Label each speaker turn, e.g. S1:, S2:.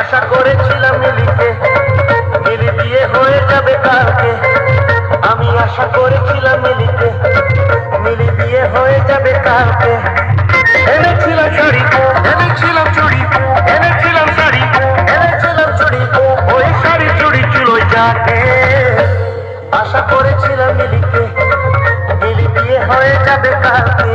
S1: আশা করেছিলাম মিলিকে। মিলি বিয়ে হয়ে যাবে কালকে। আমি আশা করেছিলাম মিলিকে। মিলি বিয়ে হয়ে যাবে কালকে। এনেছিলাম শাড়ি, এনেছিলাম চুড়ি, এনেছিলাম শাড়ি, এনেছিলাম চুড়ি। ওই শাড়ি চুড়ি চুলো যাকে। আশা করেছিলাম মিলিকে। মিলি বিয়ে হয়ে যাবে কালকে।